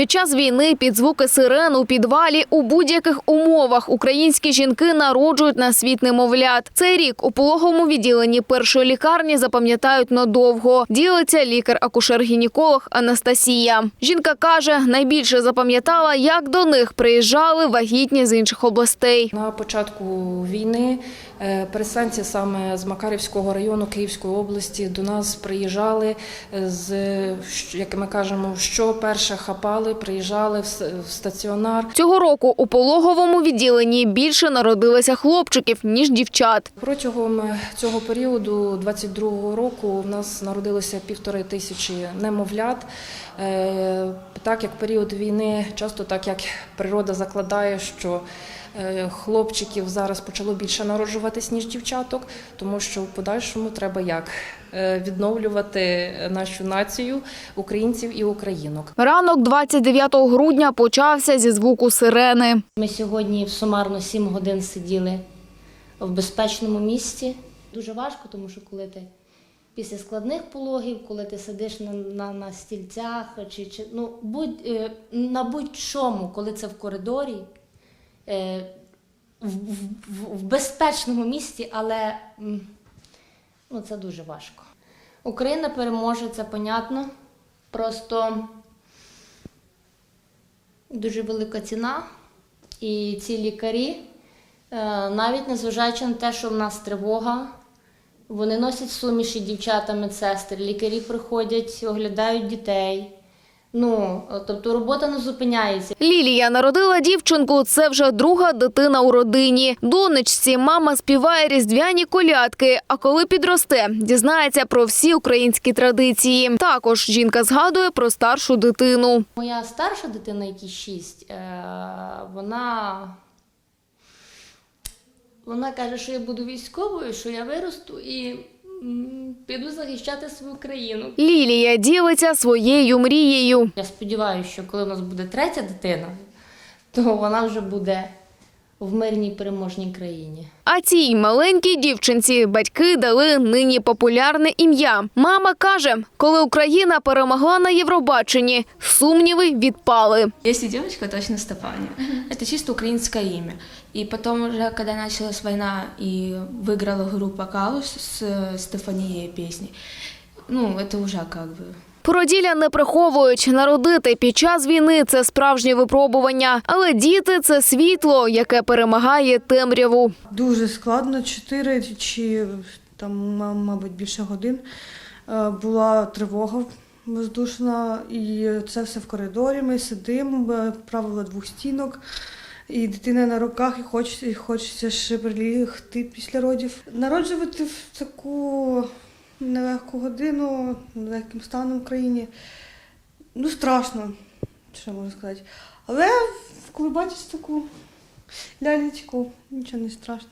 Під час війни під звуки сирен у підвалі у будь-яких умовах українські жінки народжують на світ немовлят. Цей рік у пологовому відділенні першої лікарні запам'ятають надовго. Ділиться лікар-акушер-гінеколог Анастасія. Жінка каже, найбільше запам'ятала, як до них приїжджали вагітні з інших областей. На початку війни переселенці саме з Макарівського району Київської області до нас приїжджали з, як ми кажемо, що перше хапали, приїжджали в стаціонар. Цього року у пологовому відділенні більше народилося хлопчиків ніж дівчат. Протягом е, цього періоду, 22-го року, в нас народилося півтори тисячі немовлят. Е, Так як період війни, часто так як природа закладає, що е, хлопчиків зараз почало більше народжуватись, ніж дівчаток, тому що в подальшому треба як Е, відновлювати нашу націю українців і українок. Ранок 29 грудня почався зі звуку сирени. Ми сьогодні сумарно 7 годин сиділи в безпечному місці. Дуже важко, тому що коли ти після складних пологів, коли ти сидиш на, на, на стільцях чи, чи ну, будь, е, на будь-чому, коли це в коридорі, е, в, в, в- в безпечному місці, але ну, це дуже важко. Україна переможе, це понятно. Просто дуже велика ціна. І ці лікарі, е, навіть незважаючи на те, що в нас тривога, вони носять суміші дівчата, медсестри, лікарі приходять, оглядають дітей. Ну, е, тобто робота не зупиняється. Лілія народила дівчинку. Це вже друга дитина у родині. Донечці мама співає різдвяні колядки. А коли підросте, дізнається про всі українські традиції. Також жінка згадує про старшу дитину. Моя старша дитина, якій 6, вона, вона каже, що я буду військовою, що я виросту і піду захищати свою країну. Лілія ділиться своєю мрією. Я сподіваюся, що коли у нас буде третя дитина, то вона вже буде в мирній переможній країні. А цій маленькій дівчинці батьки дали нині популярне ім'я. Мама каже, коли Україна перемогла на Євробаченні, сумніви відпали. Если девочка, точно Стефания. Это чисто украинское имя. И потом уже, когда началась война и выиграла группа Калуш с э, Стефанией песни, ну, это уже как бы... Породілля не приховують. Народити під час війни це справжнє випробування. Але діти це світло, яке перемагає темряву. Дуже складно, 4 чи там, мабуть, більше годин. Е, Була тривога воздушна, і це все в коридорі. Ми сидимо, правило двох стінок, і дитина на руках, і хочеться, і хочеться ще прилігти після родів. Народжувати в таку нелегку годину, нелегким станом в країні. Ну, страшно, що можна сказати. Але коли бачиш таку лялечку, нічого не страшно.